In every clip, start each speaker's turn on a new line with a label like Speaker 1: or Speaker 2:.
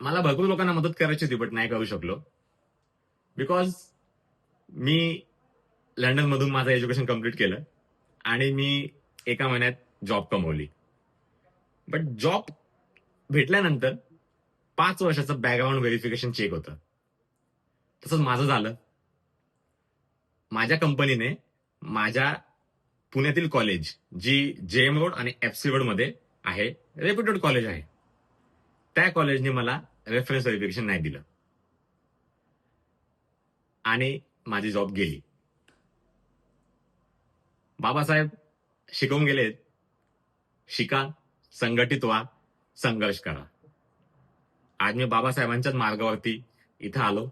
Speaker 1: मला भरपूर लोकांना मदत करायची होती बट नाही करू शकलो. बिकॉज मी लंडनमधून माझं एज्युकेशन कंप्लीट केलं आणि मी एका महिन्यात जॉब कमवली. बट जॉब भेटल्यानंतर पाच वर्षाचं बॅकग्राऊंड व्हेरिफिकेशन चेक होतं. तसंच माझं झालं. माझ्या कंपनीने माझ्या पुण्यातील कॉलेज जी जे एम रोड आणि एफ सी रोडमध्ये आहे रेप्युटेड कॉलेज आहे. त्या कॉलेजने मला रेफरन्स व्हेरिफिकेशन नाही दिलं. आणि माझी जॉब गेली. बाबासाहेब शिकवून गेलेत शिका संघटित व्हा संघर्ष करा. आज मी बाबासाहेबांच्याच मार्गावरती इथं आलो.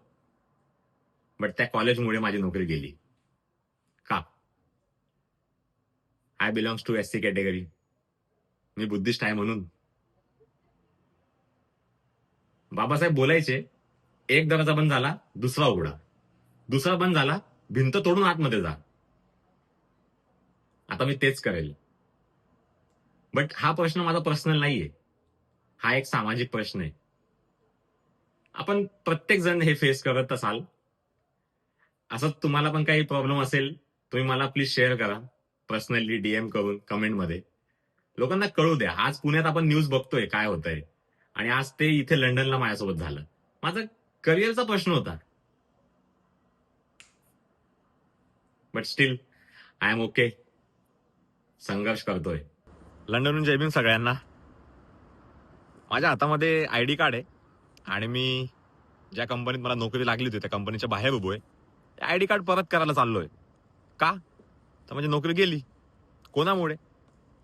Speaker 1: बट त्या कॉलेजमुळे माझी नोकरी गेली. का? I belongs to S C category me Buddhist आहे म्हणून. बाबासाहेब बोलायचे एक दरवाजा बंद झाला दुसरा उघडा. दुसरा बंद झाला भिंत तोडून आतमध्ये जा. आता मी तेच करेल. बट हा प्रश्न माझा पर्सनल नाहीये. हा एक सामाजिक प्रश्न आहे. आपण प्रत्येक जण हे फेस करत असाल. असं तुम्हाला पण काही प्रॉब्लेम असेल तुम्ही मला प्लीज शेअर करा. पर्सनली डीएम करून कमेंटमध्ये लोकांना कळू द्या. आज पुण्यात आपण न्यूज बघतोय काय होतंय. आणि आज ते इथे लंडनला माझ्यासोबत झालं. माझा करिअरचा प्रश्न होता. But still I am okay संघर्ष करतोय. लंडनहून जय भीम सगळ्यांना. माझ्या हातामध्ये आय डी कार्ड आहे आणि मी ज्या कंपनीत मला नोकरी लागली होती त्या कंपनीच्या बाहेर उभो आहे आय डी कार्ड परत करायला चाललोय. का? तर म्हणजे नोकरी गेली. कोणामुळे?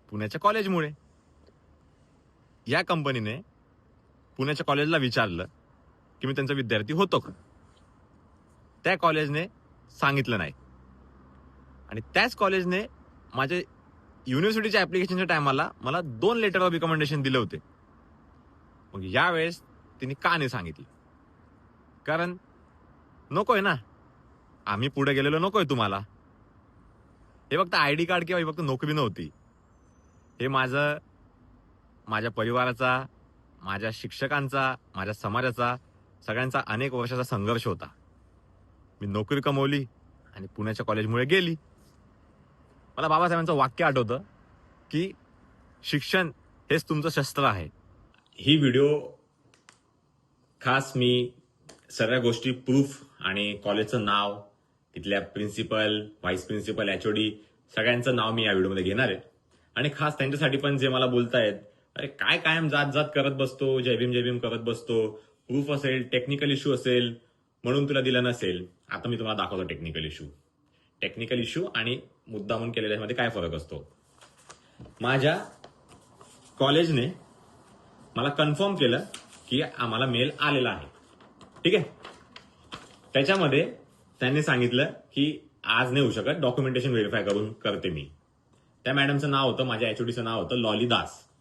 Speaker 1: पुण्याच्या कॉलेजमुळे. या कंपनीने पुण्याच्या कॉलेजला विचारलं की मी त्यांचा विद्यार्थी होतो का? त्या कॉलेजने सांगितलं नाही. आणि त्याच कॉलेजने माझ्या युनिव्हर्सिटीच्या ॲप्लिकेशनच्या टायमाला मला दोन लेटर ऑफ रिकमेंडेशन दिले होते. मग यावेळेस तिने का नाही सांगितलं? कारण नको आहे ना. आम्ही पुढे गेलेलो नको आहे तुम्हाला. हे फक्त आय डी कार्ड किंवा हे फक्त नोकरी नव्हती. हे माझं माझ्या परिवाराचा माझ्या शिक्षकांचा माझ्या समाजाचा सगळ्यांचा अनेक वर्षाचा संघर्ष होता. मी नोकरी कमवली आणि पुण्याच्या कॉलेजमुळे गेली. मला बाबासाहेबांचं वाक्य आठवतं की शिक्षण हेच तुमचं शस्त्र आहे. ही व्हिडिओ खास मी सगळ्या गोष्टी प्रूफ आणि कॉलेजचं नाव तिथल्या प्रिन्सिपल व्हाईस प्रिन्सिपल एचओडी सगळ्यांचं नाव मी या व्हिडिओमध्ये घेणार आहे. आणि खास त्यांच्यासाठी पण जे मला बोलतायत अरे काय कायम जात जात करत बसतो जयभीम जयभीम करत बसतो. प्रूफ असेल टेक्निकल इश्यू असेल म्हणून तुला दिलं नसेल. आता मी तुम्हाला दाखवतो टेक्निकल इश्यू टेक्निकल इश्यू आणि मुद्दा म्हणून केलेल्यामध्ये काय फरक असतो? माझ्या कॉलेजने मला कन्फर्म केलं की आम्हाला मेल आलेला आहे. ठीक आहे? त्याच्यामध्ये त्यांनी सांगितलं की आज नाही होऊ शकत डॉक्युमेंटेशन व्हेरीफाय करून करते मी. त्या मॅडमचं नाव होतं माझ्या एचओडीचं नाव होतं लॉली दास.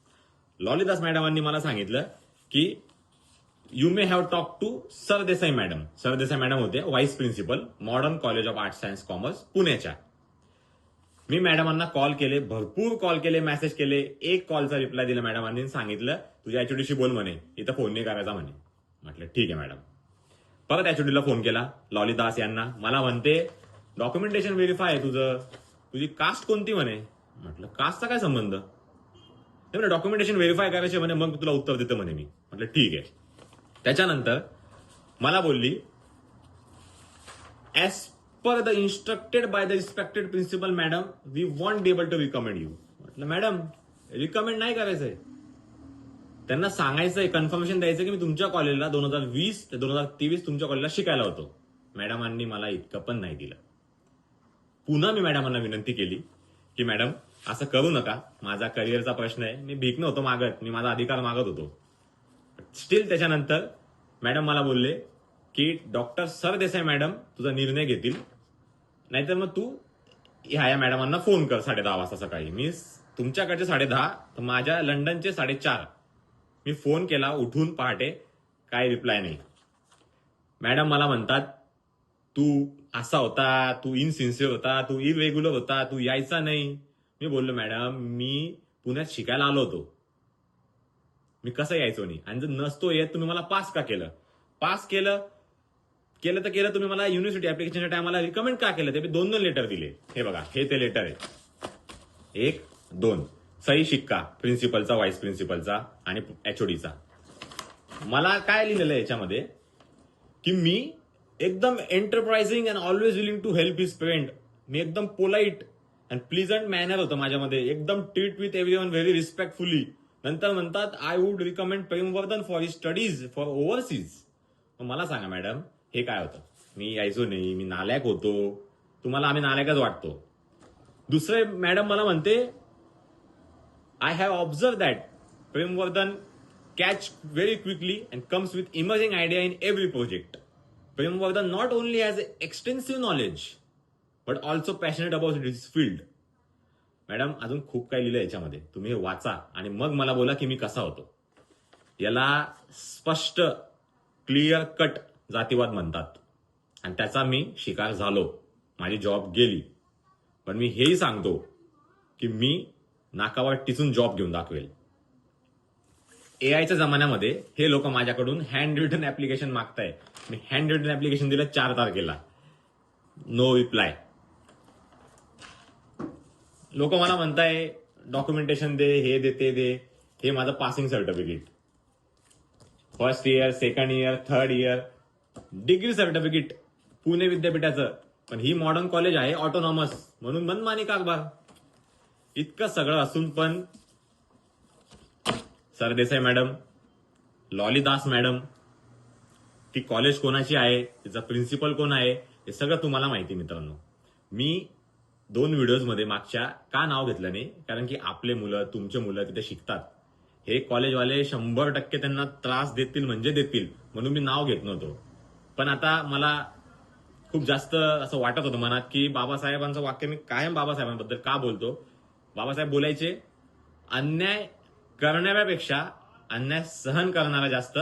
Speaker 1: लॉलिदास मॅडमांनी मला सांगितलं की you may have talk to Sardesai madam. Sardesai madam होते vice principal modern college of arts science commerce पुण्याच्या. मी मॅडमांना कॉल केले भरपूर कॉल केले मेसेज केले. एक कॉलचा रिप्लाय दिला मॅडमांनी सांगितलं तुझ्या एचओडीशी बोल म्हणे. इथं फोन नाही करायचा म्हणे. म्हटलं ठीक आहे मॅडम. परत एचओडीला फोन केला लॉलिदास यांना. मला म्हणते डॉक्युमेंटेशन व्हेरीफाय आहे तुझं. तुझी कास्ट कोणती म्हणे? म्हटलं कास्टचा काय संबंध? म्हणे डॉक्युमेंटेशन व्हेरीफाय करायचे म्हणे मग तुला उत्तर देतं म्हणे मी. म्हटलं ठीक आहे. त्याच्यानंतर मला बोलली as per the instructed by the respected principal madam we want be able to recommend you म्हटलं मॅडम रिकमेंड नाही करायचंय. त्यांना सांगायचंय कन्फर्मेशन द्यायचं की मी तुमच्या कॉलेजला दोन हजार वीस ते दोन हजार तेवीस तुमच्या कॉलेजला शिकायला होतो. मॅडमांनी मला इतकं पण नाही दिलं. पुन्हा मी मॅडमांना विनंती केली की मॅडम असं करू नका. माझा करिअरचा प्रश्न आहे. मी भीक नव्हतो मागत. मी माझा अधिकार मागत होतो. स्टील त्याच्यानंतर मॅडम मला बोलले की डॉक्टर सरदेसाई मॅडम तुझा निर्णय घेतील. नाहीतर मग तू ह्या या मॅडमांना फोन कर साडे दहा वाजता सकाळी. मी तुमच्याकडचे साडे दहा तर माझ्या लंडनचे साडेचार. मी फोन केला उठून पहाटे काय रिप्लाय नाही. मॅडम मला म्हणतात तू असा होता तू इनसिन्सिअर होता तू इरेग्युलर होता तू यायचा नाही. मी बोललो मॅडम मी पुण्यात शिकायला आलो होतो. मी कसं यायचो नाही आणि जर नसतो येत तुम्ही मला पास का केलं? पास केलं केलं तर केलं तुम्ही मला युनिव्हर्सिटी ऍप्लिकेशनच्या टायमाला रिकमेंड का केलं? ते दोन दोन लेटर दिले. हे बघा हे ते लेटर आहे. एक दोन. सही शिक्का प्रिन्सिपलचा व्हाईस प्रिन्सिपलचा आणि एचओडीचा मला काय लिहिलेलं आहे याच्यामध्ये? की मी एकदम enterprising and always willing to help his friend मी एकदम पोलाईट अँड प्लिझंट मॅनर होतं माझ्यामध्ये. एकदम treat with every one very respectfully नंतर म्हणतात I would recommend Premvardhan for his studies for overseas मला सांगा मॅडम हे काय होतं? मी यायचो नाही मी नालायक होतो. तुम्हाला आम्ही नालायकच वाटतो. दुसरे मॅडम मला म्हणते I have observe that Premvardhan catch very quickly and comes with emerging idea in every project Premvardhan not only has extensive knowledge but also passionate about his field madam अजून खूप काही लिहिलं याच्यामध्ये. तुम्ही हे वाचा आणि मग मला बोला की मी कसा होतो. याला स्पष्ट क्लिअर कट जातीवाद म्हणतात. आणि त्याचा मी शिकार झालो. माझी जॉब गेली. पण मी हेही सांगतो की मी नाकावर टिचून जॉब घेऊन दाखवेल. ए आयच्या जमान्यामध्ये हे लोक माझ्याकडून हँड रिटन ऍप्लिकेशन मागताय मी हँड रिटन ऍप्लिकेशन दिलं चार तारखेला. नो रिप्लाय लोक मला म्हणताय डॉक्युमेंटेशन दे हे दे ते दे. हे माझं passing certificate first year second year third year degree certificate Pune विद्यापीठाचं. पण ही मॉडर्न कॉलेज आहे ऑटोनॉमस म्हणून मनमानी कारभार इतकं सगळं असून पण सरदेसाई मॅडम लॉलीदास मॅडम ती कॉलेज कोणाची आहे? तिचा प्रिन्सिपल कोण आहे? हे सगळं तुम्हाला माहिती मित्रांनो. मी दोन व्हिडिओजमध्ये मागच्या का नाव घेतलं नाही? कारण की आपले मुलं तुमचे मुलं तिथे शिकतात. हे कॉलेजवाले शंभर टक्के त्यांना त्रास देतील म्हणजे देतील म्हणून मी नाव घेत नव्हतो. पण आता मला खूप जास्त असं वाटत होतं मनात की बाबासाहेबांचं वाक्य मी कायम बाबासाहेबांबद्दल का बोलतो? बाबासाहेब बोलायचे अन्याय करणाऱ्यापेक्षा अन्याय सहन करणारा जास्त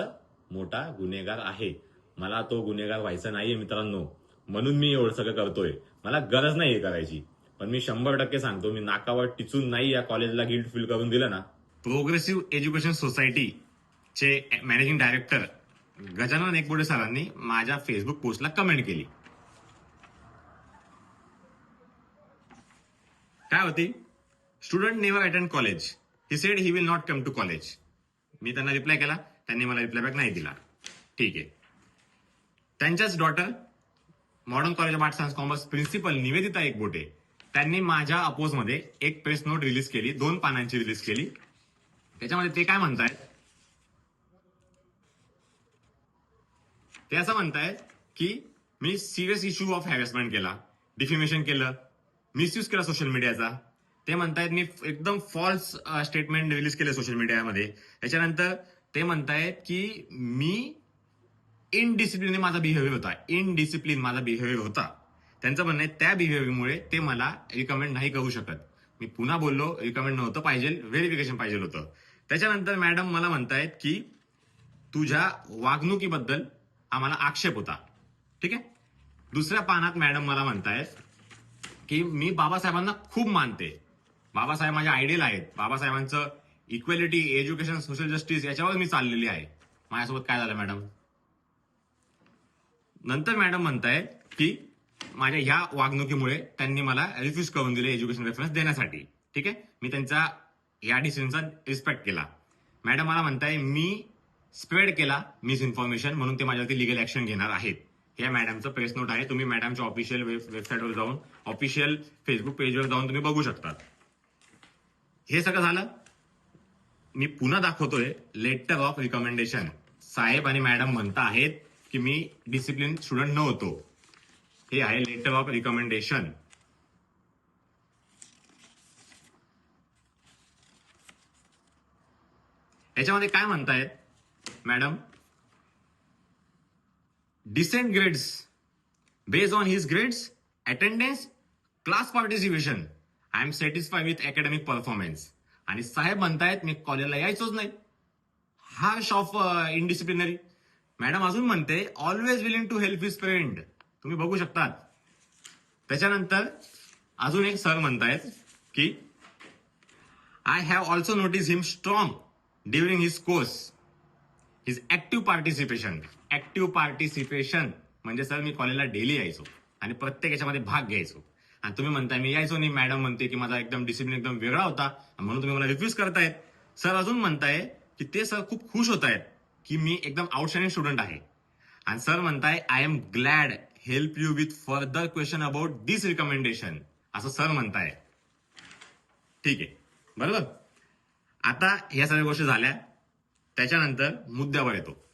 Speaker 1: मोठा गुन्हेगार आहे. मला तो गुन्हेगार व्हायचा नाहीये मित्रांनो. म्हणून मी एवढं सगळं करतोय? मला गरज नाही हे करायची. पण मी शंभर टक्के सांगतो मी नाकावर टिचून नाही या कॉलेजला गिल्ट फील करून दिलं ना. प्रोग्रेसिव्ह एज्युकेशन सोसायटी चे मॅनेजिंग डायरेक्टर गजानन एकबोडे सरांनी माझ्या फेसबुक पोस्टला कमेंट केली. काय होती? Student never attend college he said he will not come to college मी त्यांना रिप्लाय केला. त्यांनी मला रिप्लाय बॅक नाही दिला. ठीक आहे. त्यांच्याच daughter modern college of art science commerce principal Nivedita Ekbote त्यांनी माझ्या अपोजमध्ये एक प्रेस नोट रिलीज केली दोन पानांची रिलीज केली. त्याच्यामध्ये ते काय म्हणतायत? ते असं म्हणतायत की मी सिरियस इश्यू ऑफ हॅरेसमेंट केला डिफिमेशन केलं मिसयूज केला सोशल मीडियाचा ते म्हणतायत मी एकदम फॉल्स स्टेटमेंट uh, रिलीज केले सोशल मीडियामध्ये त्याच्यानंतर ते म्हणतायत की मी इनडिसिप्लिन माझा बिहेवियर होता. इनडिसिप्लिन माझा बिहेवियर होता. त्यांचं म्हणणं आहे त्या बिहेवियरमुळे ते मला रिकमेंड नाही करू शकत. मी पुन्हा बोललो रिकमेंड नव्हतं पाहिजे व्हेरिफिकेशन पाहिजे होतं. त्याच्यानंतर मॅडम मला म्हणतायत की तुझ्या वागणुकीबद्दल आम्हाला आक्षेप होता. ठीक आहे? दुसऱ्या पानात मॅडम मला म्हणतायत की मी बाबासाहेबांना खूप मानते. बाबासाहेब माझ्या आयडियल आहेत. बाबासाहेबांचं इक्वेलिटी एज्युकेशन सोशल जस्टिस याच्यावर मी चाललेली आहे. माझ्यासोबत काय झालं मॅडम नंतर मॅडम म्हणतायत की माझ्या ह्या वागणुकीमुळे त्यांनी मला रिफ्यूज करून दिले एज्युकेशन रेफरन्स देण्यासाठी. ठीक आहे? मी त्यांचा या डिसिजनचा रिस्पेक्ट केला. मॅडम मला म्हणताय मी स्प्रेड केला मिस इन्फॉर्मेशन म्हणून ते माझ्यावरती लिगल ऍक्शन घेणार आहेत. या मॅडमचं प्रेस नोट आहे. तुम्ही मॅडमच्या ऑफिशियल वेबसाईटवर जाऊन ऑफिशियल फेसबुक पेजवर जाऊन तुम्ही बघू शकतात. हे सगळं झालं. मी पुन्हा दाखवतोय लेटर ऑफ रिकमेंडेशन साहेब आणि मॅडम म्हणता आहेत की मी डिसिप्लिन स्टुडंट नव्हतो. हे आहे लेटर ऑफ रिकमेंडेशन याच्यामध्ये काय म्हणतायत? Madam decent grades based on his grades attendance class participation I am satisfy with academic performance आणि साहेब म्हणतायत मी कॉलेजला यायचोच नाही. हा शॉफ इनडिसिप्लिनरी मॅडम अजून म्हणते always willing to help his friend तुम्ही बघू शकतात. त्याच्यानंतर अजून एक सर म्हणतायत की I have also notice him strong during his course his active participation active participation म्हणजे सर मी कॉलेजला डेली यायचो आणि प्रत्येक याच्यामध्ये भाग घ्यायचो. आणि तुम्ही म्हणताय मी यायचो नाही. मॅडम म्हणते की माझा एकदम डिसिप्लिन एकदम वेगळा होता. म्हणून तुम्ही मला रिफ्यूज करतायत. सर अजून म्हणताय की ते सर खूप खुश होत आहेत की मी एकदम आउटस्टँडिंग स्टुडंट आहे. आणि सर म्हणताय I am glad help you with further question about this recommendation असं सर म्हणताय. ठीक आहे. बरोबर? आता ह्या सगळ्या गोष्टी झाल्या. त्याच्यानंतर मुद्द्यावर येतो.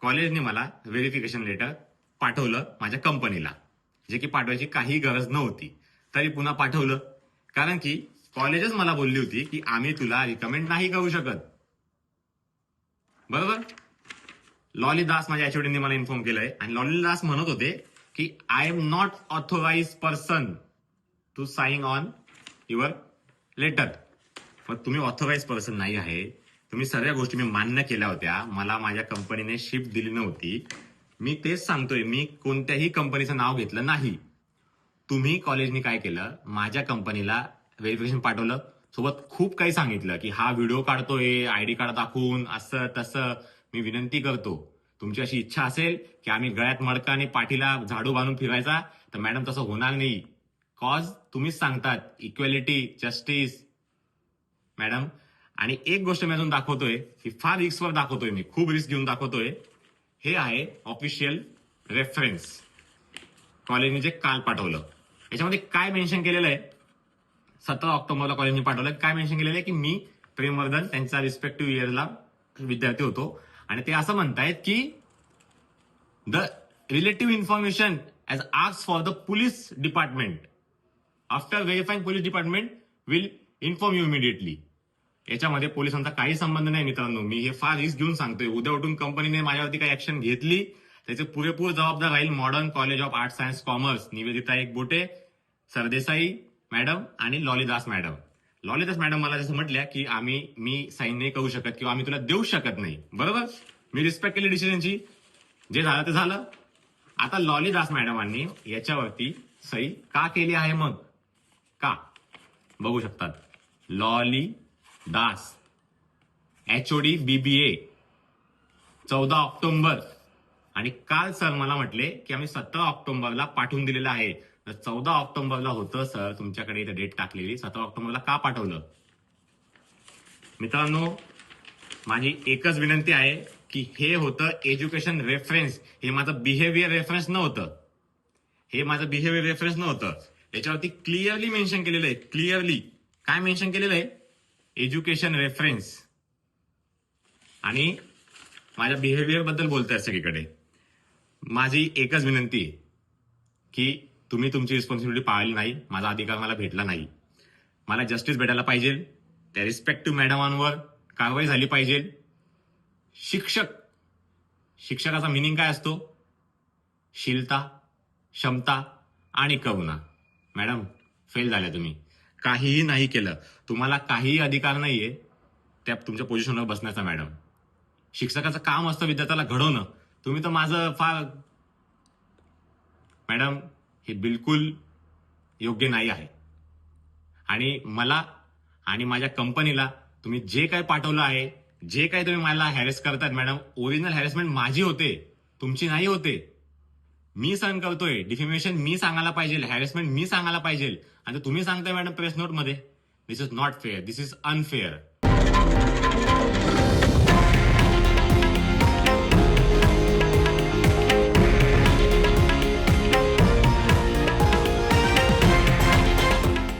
Speaker 1: कॉलेजने मला व्हेरिफिकेशन लेटर पाठवलं माझ्या कंपनीला जे की पाठवायची काही गरज नव्हती. तरी पुन्हा पाठवलं. कारण की कॉलेजच मला बोलली होती की आम्ही तुला रिकमेंड नाही करू शकत. बरोबर? लॉली दास माझ्या एचओडीने मला इन्फॉर्म केलंय. आणि लॉली दास म्हणत होते की I am not authorise person to sign on your letter पण तुम्ही ऑथोराइज पर्सन नाही आहे. तुम्ही सगळ्या गोष्टी मी मान्य केल्या होत्या. मला माझ्या कंपनीने शिफ्ट दिली नव्हती. मी तेच सांगतोय मी कोणत्याही कंपनीचं नाव घेतलं नाही. तुम्ही कॉलेजने काय केलं? माझ्या कंपनीला व्हेरिफिकेशन पाठवलं. सोबत खूप काही सांगितलं की हा व्हिडिओ काढतोय आयडी कार्ड दाखवून असं तसं. मी विनंती करतो. तुमची अशी इच्छा असेल की आम्ही गळ्यात मडका आणि पाठीला झाडू बांधून फिरायचा तर मॅडम तसं होणार नाही. कॉज तुम्हीच सांगतात इक्वॅलिटी जस्टिस मॅडम आणि एक गोष्ट मी अजून दाखवतोय की फार रिस्कवर दाखवतोय मी खूप रिस्क घेऊन दाखवतोय. हे आहे ऑफिशियल रेफरन्स कॉलेजने जे काल पाठवलं. याच्यामध्ये काय मेन्शन केलेलं आहे? सतरा ऑक्टोबरला कॉलेजने पाठवलं. काय मेन्शन केलेलं आहे की मी प्रेमवर्धन त्यांच्या रिस्पेक्टिव्ह इयरला विद्यार्थी होतो. आणि ते असं म्हणतायत की the relative information as asks for the police department after verifying police department will inform you immediately याच्यामध्ये पोलिसांचा काही संबंध नाही मित्रांनो. मी हे फार रिस्क घेऊन सांगतोय. उद्या उठून कंपनीने माझ्यावरती काही ऍक्शन घेतली त्याचे पुरेपूर जबाबदार राहील modern college of art science commerce Nivedita Ekbote Sardesai. Madam आणि लॉलीदास मॅडम. लॉलीदास मॅडम मला जसं म्हटल्या की आम्ही मी साईन नाही करू शकत किंवा आम्ही तुला देऊ शकत नाही. बरोबर? मी रिस्पेक्ट केली डिसिजनची जे झालं ते झालं. आता लॉलीदास मॅडमांनी याच्यावरती सही का केली आहे मग? का? बघू शकतात. लॉली दास एचओडी बीबीए चौदा ऑक्टोंबर. आणि काल सर मला म्हटले की आम्ही सतरा ऑक्टोंबरला पाठवून दिलेलं आहे. चौदा ऑक्टोबरला होतं सर तुमच्याकडे इथे डेट टाकलेली. सतरा ऑक्टोबरला का पाठवलं? मित्रांनो माझी एकच विनंती आहे की हे होतं एज्युकेशन रेफरन्स हे माझं बिहेवियर रेफरन्स नव्हतं. हे माझं बिहेवियर रेफरन्स नव्हतं. याच्यावरती क्लिअरली मेन्शन केलेलं आहे. क्लिअरली काय मेन्शन केलेलं आहे? एज्युकेशन रेफरन्स आणि माझ्या बिहेवियरबद्दल बोलताय सगळीकडे. माझी एकच विनंती आहे की तुम्ही तुमची रिस्पॉन्सिबिलिटी पाळली नाही माझा अधिकार मला भेटला नाही. मला जस्टिस भेटायला पाहिजे त्या रिस्पेक्टिव्ह मॅडमांवर कारवाई झाली पाहिजे. शिक्षक शिक्षकाचा मिनिंग काय असतो? शीलता क्षमता आणि करुणा. मॅडम फेल झाल्या तुम्ही. काहीही नाही केलं. तुम्हाला काहीही अधिकार नाही आहे त्या तुमच्या पोझिशनवर बसण्याचा मॅडम शिक्षकाचं काम असतं विद्यार्थ्याला घडवणं. तुम्ही तर माझं फार मॅडम हे बिलकुल योग्य नाही आहे. आणि मला आणि माझ्या कंपनीला तुम्ही जे काय पाठवलं आहे जे काही तुम्ही मला हॅरेस करतायत मॅडम ओरिजिनल हॅरेसमेंट माझी होते तुमची नाही होते. मी सहन करतोय डिफिमेशन मी सांगायला पाहिजे हॅरेसमेंट मी सांगायला पाहिजे. आणि तुम्ही सांगताय मॅडम प्रेस नोटमध्ये this is not fair this is unfair